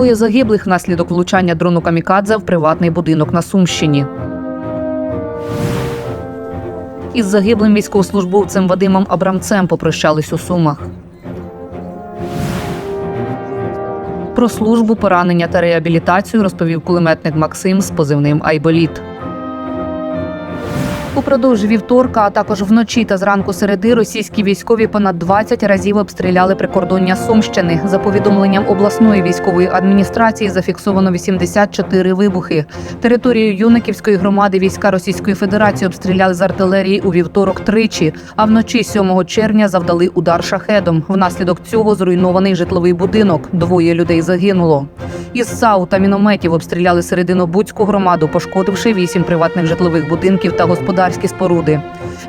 Двоє загиблих внаслідок влучання дрону камікадзе в приватний будинок на Сумщині. Із загиблим військовослужбовцем Вадимом Абрамцем попрощались у Сумах. Про службу, поранення та реабілітацію розповів кулеметник Максим з позивним Айболіт. Упродовж вівторка, а також вночі та зранку середи російські військові понад 20 разів обстріляли прикордоння Сумщини. За повідомленням обласної військової адміністрації зафіксовано 84 вибухи. Територію Юниківської громади війська Російської Федерації обстріляли з артилерії у вівторок тричі, а вночі 7 червня завдали удар шахедом. Внаслідок цього зруйнований житловий будинок. Двоє людей загинуло. Із САУ та мінометів обстріляли серединобудську громаду, пошкодивши вісім приватних житлових будинків та господарські споруди.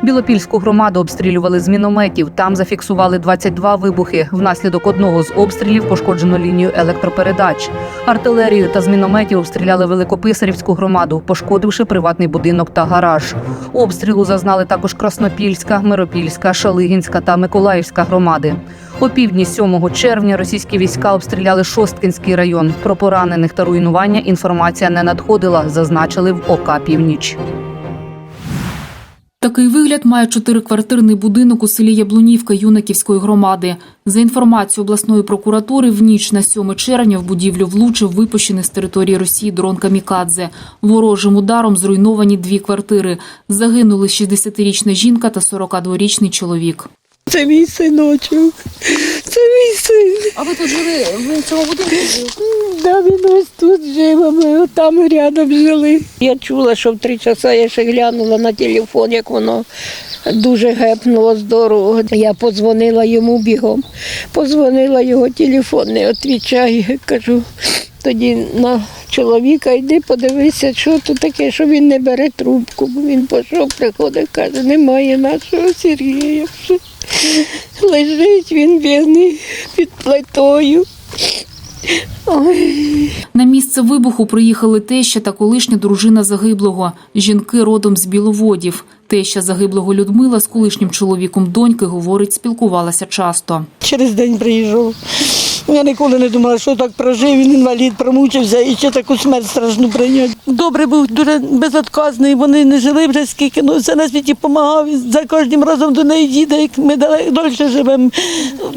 Білопільську громаду обстрілювали з мінометів. Там зафіксували 22 вибухи. Внаслідок одного з обстрілів пошкоджено лінію електропередач. Артилерію та з мінометів обстріляли Великописарівську громаду, пошкодивши приватний будинок та гараж. Обстрілу зазнали також Краснопільська, Миропільська, Шалигінська та Миколаївська громади. О півдні 7 червня російські війська обстріляли Шосткінський район. Про поранених та руйнування інформація не надходила, зазначили в ОК Північ. Такий вигляд має чотириквартирний будинок у селі Яблунівка Юнаківської громади. За інформацією обласної прокуратури, в ніч на 7 червня в будівлю влучив випущений з території Росії дрон Камікадзе. Ворожим ударом зруйновані дві квартири. Загинули 60-річна жінка та 42-річний чоловік. Це мій синочок. Мій син. А ви тут жили? Ви в цьому будинку жили? Да, він ось тут жив, а ми там рядом жили. Я чула, що в три часа я ще глянула на телефон, як воно дуже гепнуло з дороги. Я подзвонила йому бігом. Позвонила його телефон, не відповідає. Кажу, тоді на чоловіка йди, подивися, що тут таке, що він не бере трубку. Він пішов, приходить, каже, немає нашого Сергія. Лежить він бідний під плитою. Ой. На місце вибуху приїхали теща та колишня дружина загиблого. Жінки родом з Біловодів. Теща загиблого Людмила з колишнім чоловіком доньки, говорить, спілкувалася часто. Через день приїжджав. Я ніколи не думала, що так прожив, він інвалід, промучився і ще таку смерть страшну прийняти. Добре був, дуже безотказний, вони не жили вже скільки, ну все на світі допомагав, за кожним разом до неї їде, як ми далеко дольше живемо.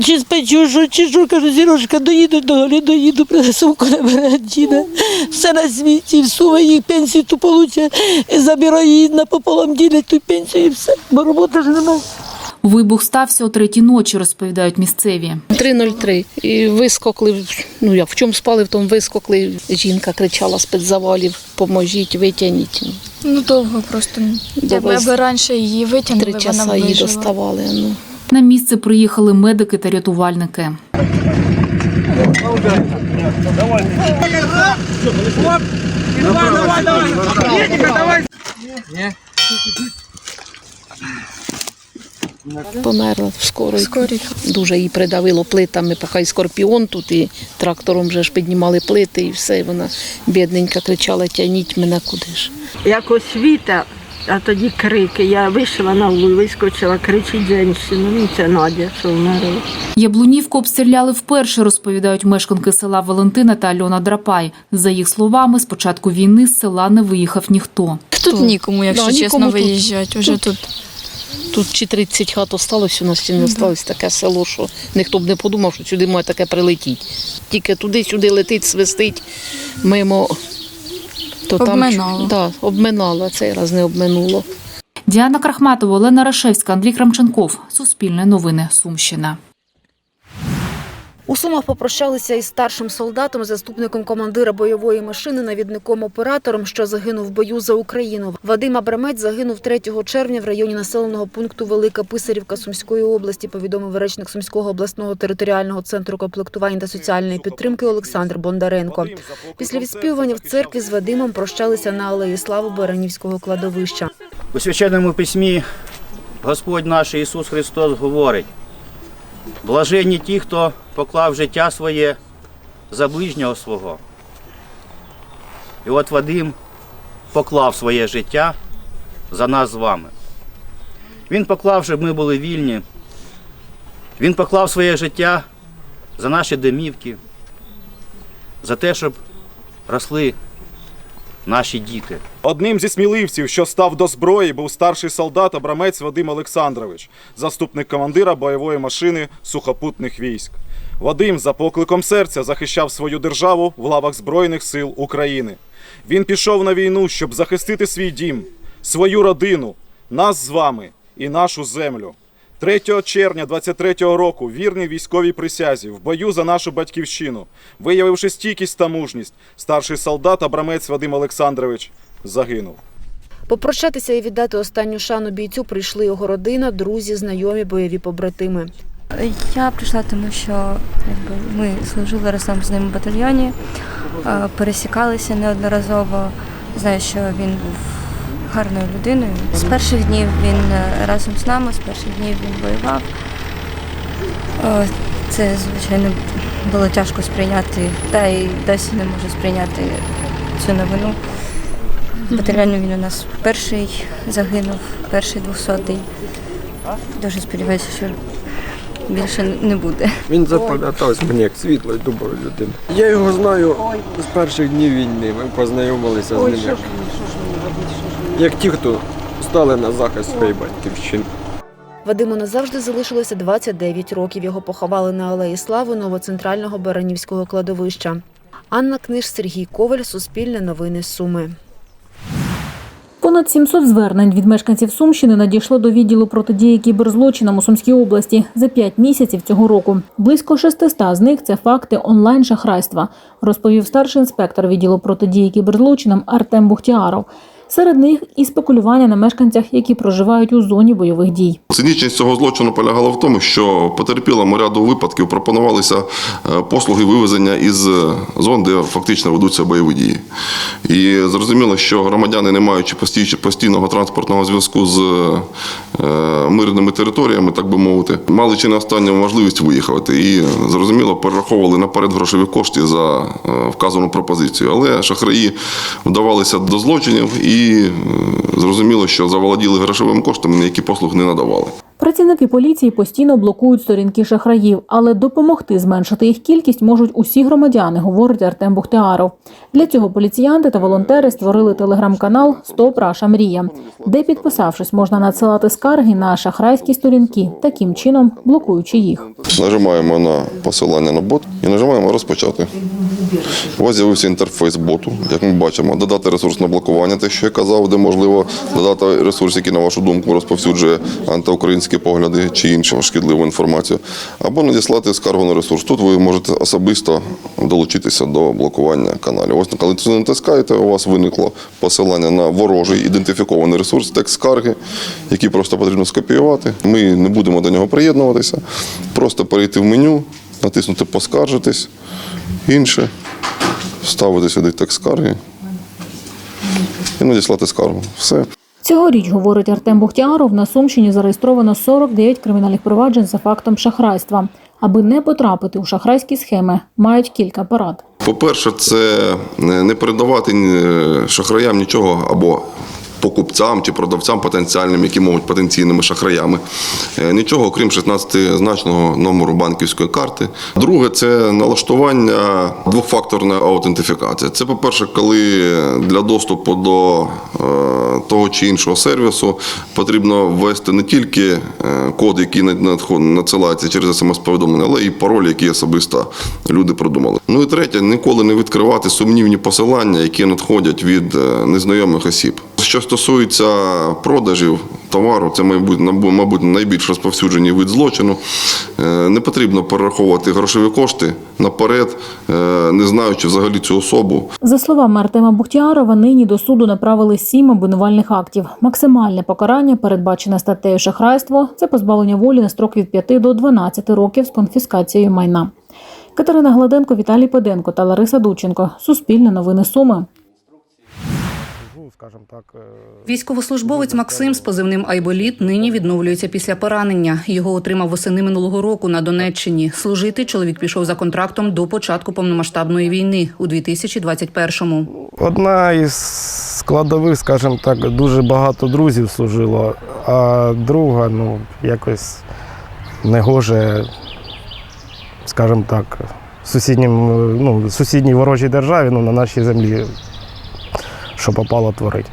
Чи спечу, що, чи що, кажу, зірошка, доїду до голі, доїду, сумку не бере діда. Все на світі, всує їх пенсію ту получать, і забирає її напополам, ділять ту пенсію і все, бо роботи ж немає. Вибух стався о третій ночі, розповідають місцеві. 3.03. І вискокли, ну як в чому спали, в тому вискокли. Жінка кричала з під завалів, поможіть, витягніть. Ну довго просто. Якби аби раніше її витягнули, Три вона часа її вижила. доставали. Ну. На місце приїхали медики та рятувальники. Померла скоро. Скорі. Дуже її придавило плитами, поки й скорпіон тут, і трактором вже ж піднімали плити, і все. І вона бідненька кричала, тяніть мене куди ж. як освіта, а тоді крики. Я вийшла на вулицю, вискочила, кричить жінка. Ну, це Надя, що вмерла. Яблунівку обстріляли вперше, розповідають мешканки села Валентина та Альона Драпай. За їх словами, з початку війни з села не виїхав ніхто. Тут нікому, якщо Да, чесно, нікому тут. виїжджати. Уже тут. Тут чи 30 хат осталось, у нас чи не осталось таке село, що ніхто б не подумав, що сюди має таке прилетіти. Тільки туди-сюди летить, свистить мимо. То Обминало. Там, да, обминало, цей раз не обминуло. Діана Крахматова, Олена Рашевська, Андрій Крамченков. Суспільне новини. Сумщина. У Сумах попрощалися із старшим солдатом, заступником командира бойової машини, навідником оператором, що загинув в бою за Україну. Вадим Абрамець загинув 3 червня в районі населеного пункту Велика Писарівка Сумської області. Повідомив речник Сумського обласного територіального центру комплектування та соціальної підтримки Олександр Бондаренко. Після відспівування в церкві з Вадимом прощалися на алеї Слави Баранівського кладовища. У священному письмі Господь наш Ісус Христос говорить: блаженні ті, хто поклав життя своє за ближнього свого. І от Вадим поклав своє життя за нас з вами. Він поклав, щоб ми були вільні. Він поклав своє життя за наші домівки, за те, щоб росли наші діти. Одним зі сміливців, що став до зброї, був старший солдат Абрамець Вадим Олександрович, заступник командира бойової машини сухопутних військ. Вадим за покликом серця захищав свою державу в лавах Збройних сил України. Він пішов на війну, щоб захистити свій дім, свою родину, нас з вами і нашу землю. 3 червня 23-го року вірний військовій присязі в бою за нашу батьківщину, виявивши стійкість та мужність, старший солдат Абрамець Вадим Олександрович загинув. Попрощатися і віддати останню шану бійцю прийшли його родина, друзі, знайомі, бойові побратими. Я прийшла, тому що якби, ми служили разом з ним в батальйоні, е, пересікалися неодноразово. Знаю, що він був гарною людиною. З перших днів він е, разом з нами, з перших днів він воював. Е, Це, звичайно, було тяжко сприйняти, та й досі не можу сприйняти цю новину. Батальйоні він у нас перший загинув, перший двохсотий. Дуже сподіваюся, що більше не буде. Він запам'ятався мені як світла і добра людина. Я його знаю з перших днів війни. Ми познайомилися з ним як, ті, хто стали на захист своєї батьківщини. Вадиму назавжди залишилося 29 років. Його поховали на Алеї Слави новоцентрального Баранівського кладовища. Анна Книж, Сергій Коваль, Суспільне новини Суми. Понад 700 звернень від мешканців Сумщини надійшло до відділу протидії кіберзлочинам у Сумській області за 5 місяців цього року. Близько 600 з них це факти онлайн-шахрайства, розповів старший інспектор відділу протидії кіберзлочинам Артем Бухтіаров. Серед них і спекулювання на мешканцях, які проживають у зоні бойових дій. Цинічність цього злочину полягала в тому, що потерпілому ряду випадків пропонувалися е, послуги вивезення із е, зон, де фактично ведуться бойові дії. І зрозуміло, що громадяни, не маючи постійного транспортного зв'язку з е, мирними територіями, так би мовити, мали чи не останню можливість виїхати. І зрозуміло, перераховували наперед грошові кошти за вказану пропозицію. Але шахраї вдавалися до злочинів і е, зрозуміло, що заволоділи грошовим коштом, ніякі послуг не надавали. Працівники поліції постійно блокують сторінки шахраїв, але допомогти зменшити їх кількість можуть усі громадяни, говорить Артем Бухтеаров. Для цього поліціянти та волонтери створили телеграм-канал Стоп Раша Мрія, де, підписавшись, можна надсилати скарги на шахрайські сторінки, таким чином блокуючи їх. Нажимаємо на посилання на бот і нажимаємо розпочати. У з'явився інтерфейс боту. Як ми бачимо, додати ресурсне блокування, те, що я казав, де можливо додати ресурс, який, на вашу думку, розповсюджує антиукраїнські погляди чи іншу шкідливу інформацію, або надіслати скаргу на ресурс. Тут ви можете особисто долучитися до блокування каналів. Ось коли це натискаєте, у вас виникло посилання на ворожий ідентифікований ресурс, текст скарги, який просто потрібно скопіювати. Ми не будемо до нього приєднуватися, просто перейти в меню, натиснути Поскаржитись, інше, вставити сюди текст скарги і надіслати скаргу. Все. Цьогоріч, говорить Артем Бухтяров, на Сумщині зареєстровано 49 кримінальних проваджень за фактом шахрайства. Аби не потрапити у шахрайські схеми, мають кілька порад. По-перше, це не передавати е, шахраям нічого або покупцям чи продавцям потенціальним, які можуть потенційними шахраями. Е, Нічого, окрім 16-значного номеру банківської карти. Друге, це налаштування двохфакторної аутентифікації. Це, по-перше, коли для доступу до е, того чи іншого сервісу потрібно ввести не тільки е, код, який надсилається через смс-повідомлення, але і пароль, який особисто люди продумали. Ну і третє, ніколи не відкривати сумнівні посилання, які надходять від незнайомих осіб. Що стосується продажів товару, це мабуть, найбільш розповсюджений вид злочину. Е, Не потрібно перераховувати грошові кошти наперед, е, не знаючи взагалі цю особу. За словами Артема Бухтіарова, нині до суду направили сім обвинувальних актів. Максимальне покарання, передбачене статтею шахрайство, це позбавлення волі на строк від 5 до 12 років з конфіскацією майна. Катерина Гладенко, Віталій Педенко та Лариса Дученко. Суспільне новини Суми. Військовослужбовець Максим з позивним Айболіт нині відновлюється після поранення. Його отримав восени минулого року на Донеччині. Служити чоловік пішов за контрактом до початку повномасштабної війни у 2021-му. Одна із складових, скажімо так, дуже багато друзів служило, а друга, ну, якось негоже, скажімо так, сусіднім, е, ну, сусідній ворожій державі, ну, на нашій землі, що попало творить.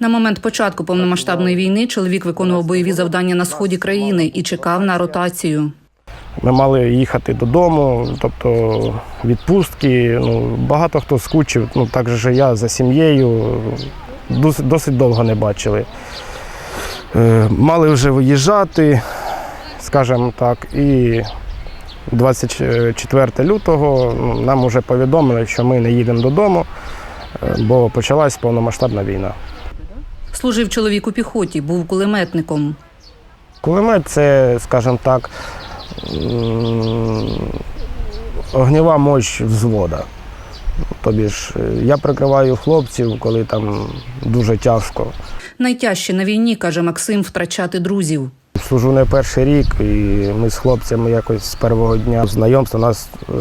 На момент початку повномасштабної війни чоловік виконував бойові завдання на сході країни і чекав на ротацію. Ми мали їхати додому, тобто відпустки. Ну, багато хто скучив, ну так же я за сім'єю. Досить, досить довго не бачили. Е, мали вже виїжджати, скажімо так, і 24 лютого ну, нам вже повідомили, що ми не їдемо додому, е, бо почалась повномасштабна війна. Служив чоловік у піхоті, був кулеметником. Кулемет це, скажімо так, огнєва мощь взвода. Тобі ж е, я прикриваю хлопців, коли там дуже тяжко. Найтяжче на війні, каже Максим, втрачати друзів. Служу не перший рік, і ми з хлопцями якось з першого дня знайомства у нас е,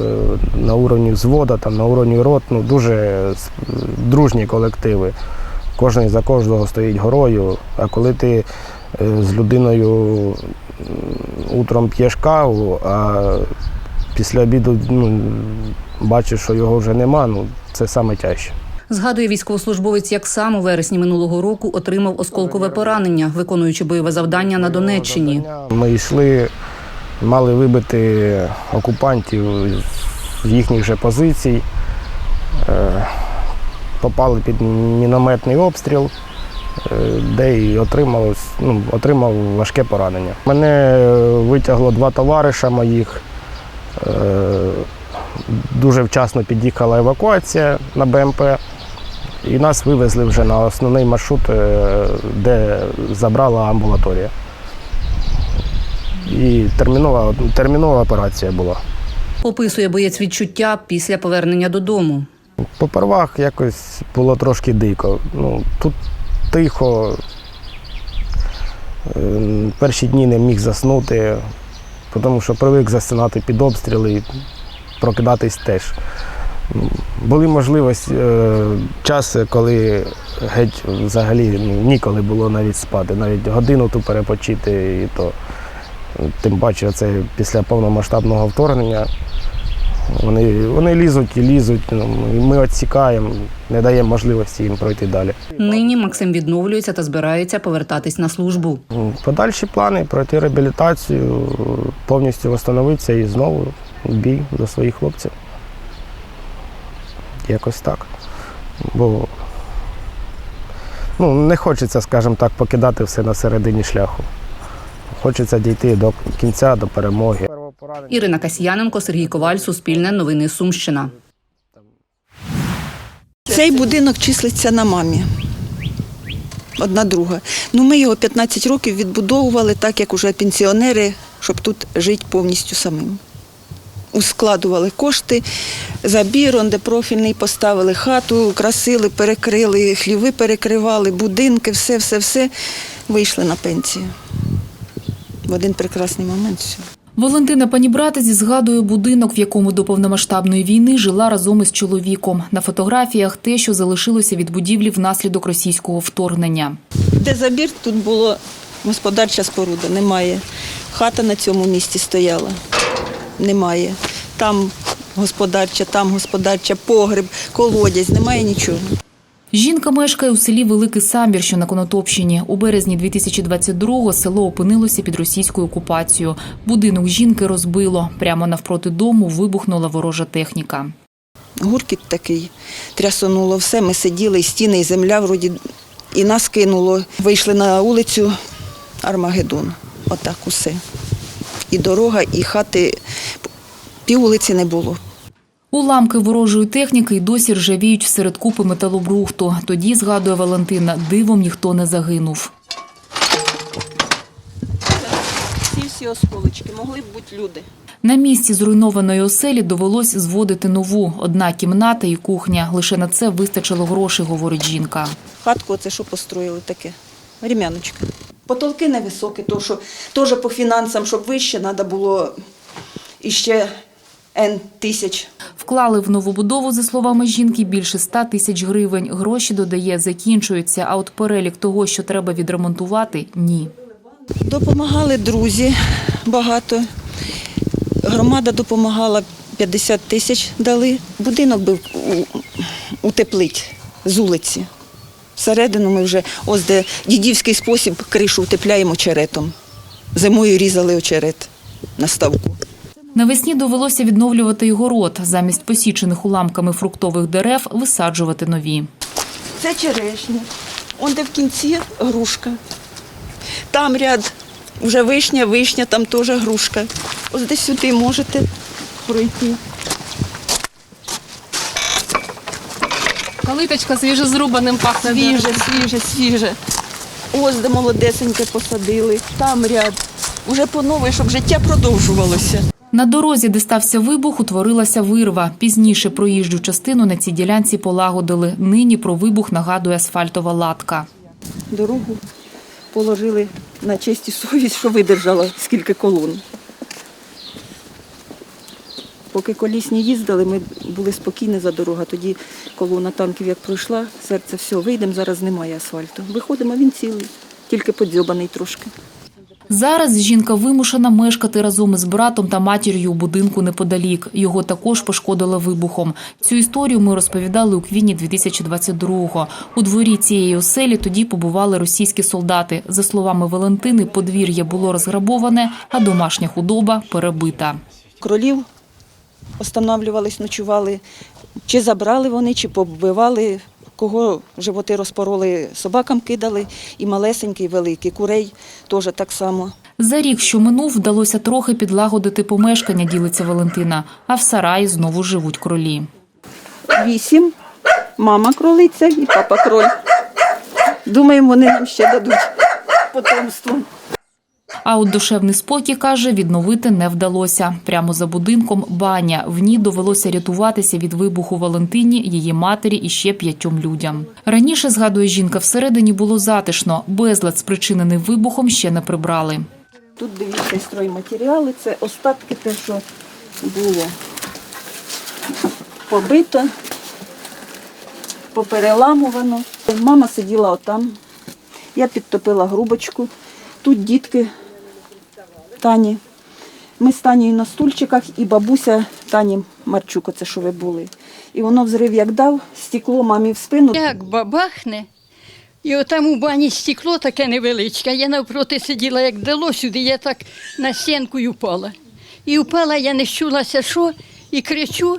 на уровні взвода, там, на уровні рот, ну, дуже е, дружні колективи. Кожен за кожного стоїть горою. А коли ти е, з людиною утром п'єш каву, а після обіду ну, бачиш, що його вже нема, ну, це саме тяжче. Згадує військовослужбовець, як сам у вересні минулого року отримав осколкове поранення, виконуючи бойове завдання на Донеччині. Ми йшли, мали вибити окупантів з їхніх же позицій, Е, попали під мінометний обстріл, е, де і отрималось, ну, отримав важке поранення. Мене витягло два товариша моїх. Е, Дуже вчасно під'їхала евакуація на БМП. І нас вивезли вже на основний маршрут, е, де забрала амбулаторія. І термінова, термінова операція була. Описує боєць відчуття після повернення додому. Попервах якось було трошки дико. Ну, тут тихо. Е, Перші дні не міг заснути, тому що привик засинати під обстріли і прокидатись теж. Були можливості, е, часи, коли геть взагалі ну, ніколи було навіть спати, навіть годину ту перепочити, і то тим паче це після повномасштабного вторгнення. Вони, вони лізуть і лізуть, ну, і ми відсікаємо, не даємо можливості їм пройти далі. Нині Максим відновлюється та збирається повертатись на службу. Подальші плани пройти реабілітацію, повністю встановитися і знову бій за своїх хлопців. Якось так. Бо ну, не хочеться, скажімо так, покидати все на середині шляху. Хочеться дійти до кінця, до перемоги. Ірина Касьяненко, Сергій Коваль, Суспільне новини Сумщина. Цей будинок числиться на мамі. Одна друга. Ну, ми його 15 років відбудовували так, як уже пенсіонери, щоб тут жити повністю самим. Ускладували кошти, забір, де профільний поставили хату, красили, перекрили, хліви перекривали, будинки, все, все, все. Вийшли на пенсію. В один прекрасний момент все. Валентина Панібратець згадує будинок, в якому до повномасштабної війни жила разом із чоловіком. На фотографіях те, що залишилося від будівлі внаслідок російського вторгнення. Де забір, тут було господарча споруда, немає. Хата на цьому місці стояла, немає. Там господарча, там господарча, погреб, колодязь, немає нічого. Жінка мешкає у селі Великий Самбір, що на Конотопщині. У березні 2022-го село опинилося під російською окупацією. Будинок жінки розбило. Прямо навпроти дому вибухнула ворожа техніка. Гуркіт такий, трясонуло все. Ми сиділи, і стіни, і земля вроді, і нас кинуло. Вийшли на вулицю Армагеддон. Отак усе. І дорога, і хати. Пів вулиці не було. Уламки ворожої техніки й досі ржавіють серед купи металобрухту. Тоді, згадує Валентина, дивом ніхто не загинув. Ці всі осколочки могли б бути люди. На місці зруйнованої оселі довелось зводити нову. Одна кімната і кухня. Лише на це вистачило грошей, говорить жінка. Хатку це що построїли таке? Рім'яночка. Потолки невисокі, то що теж по фінансам, щоб вище, треба було іще N тисяч. Вклали в нову будову, за словами жінки, більше 100 тисяч гривень. Гроші, додає, закінчуються, а от перелік того, що треба відремонтувати – ні. Допомагали друзі багато. Громада допомагала 50 тисяч дали. Будинок був утеплить з вулиці. Всередину ми вже, ось де дідівський спосіб, кришу утепляємо очеретом. Зимою різали очерет на ставку. Навесні довелося відновлювати й город. Замість посічених уламками фруктових дерев висаджувати нові. Це черешня. Он де в кінці грушка. Там ряд вже вишня, вишня, там теж грушка. Ось десь сюди можете пройти. Калиточка свіже зрубаним пахне. Свіже, свіже, свіже. Ось де молодесеньке посадили, там ряд. Уже по новій, щоб життя продовжувалося. На дорозі, де стався вибух, утворилася вирва. Пізніше проїжджу частину на цій ділянці полагодили. Нині про вибух нагадує асфальтова латка. Дорогу положили на честь і совість, що видержала скільки колон. Поки колісні їздили, ми були спокійні за дорогу. Тоді колона танків як пройшла, серце все, вийдемо, зараз немає асфальту. Виходимо, він цілий, тільки подзьобаний трошки. Зараз жінка вимушена мешкати разом із братом та матір'ю у будинку неподалік. Його також пошкодило вибухом. Цю історію ми розповідали у квітні 2022-го. У дворі цієї оселі тоді побували російські солдати. За словами Валентини, подвір'я було розграбоване, а домашня худоба перебита. Кролів останавлювались, ночували. Чи забрали вони, чи побивали, кого животи розпороли, собакам кидали, і малесенькі, і великі. Курей теж так само. За рік, що минув, вдалося трохи підлагодити помешкання, ділиться Валентина. А в сараї знову живуть кролі. Вісім, мама кролиця і папа кроль. Думаємо, вони нам ще дадуть потомство. А от душевний спокій, каже, відновити не вдалося. Прямо за будинком баня. В ній довелося рятуватися від вибуху Валентині, її матері і ще п'ятьом людям. Раніше, згадує жінка, всередині було затишно. Безлад, спричинений вибухом, ще не прибрали. Тут дивіться стройматеріали, це остатки те, що було побито, попереламувано. Мама сиділа отам. Я підтопила грубочку. Тут дітки Тані. Ми з Танею на стульчиках і бабуся Тані Марчук, це що ви були. І воно взрив як дав, стекло мамі в спину. Як бабахне, і отам у бані стекло таке невеличке. Я навпроти сиділа, як дало сюди, я так на стінку й упала. І впала, я не чулася, що, і кричу.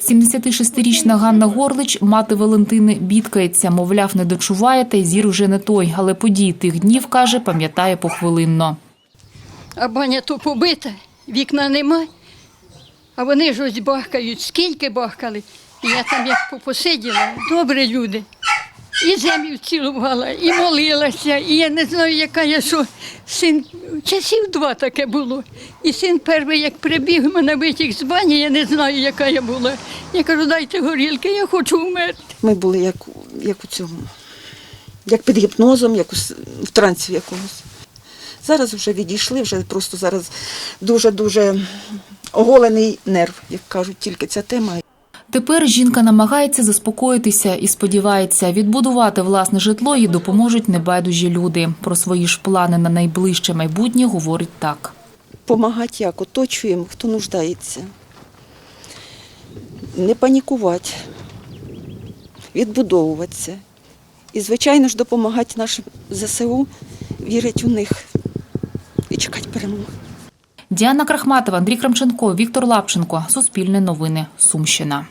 76-річна Ганна Горлич, мати Валентини, бідкається, мовляв, не дочуває, та й зір уже не той. Але події тих днів, каже, пам'ятає похвилинно. А баня то побита, вікна нема. А вони ж ось бахкають, скільки бахкали. І я там як посиділа, добрі люди. І землю цілувала, і молилася, і я не знаю, яка я що. Син часів два таке було. І син перший, як прибіг мене витяг з бані, я не знаю, яка я була. Я кажу, дайте горілки, я хочу вмерти. Ми були як, як у цьому, як під гіпнозом, як у, в трансі якомусь. Зараз вже відійшли, вже просто зараз дуже-дуже оголений нерв, як кажуть, тільки ця тема. Тепер жінка намагається заспокоїтися і сподівається, відбудувати власне житло їй допоможуть небайдужі люди. Про свої ж плани на найближче майбутнє говорить так. Помагати як, оточуємо, хто нуждається. Не панікувати, відбудовуватися. І, звичайно ж, допомагати нашим ЗСУ, вірити у них і чекати перемоги. Діана Крахматова, Андрій Крамченко, Віктор Лапченко. Суспільне новини. Сумщина.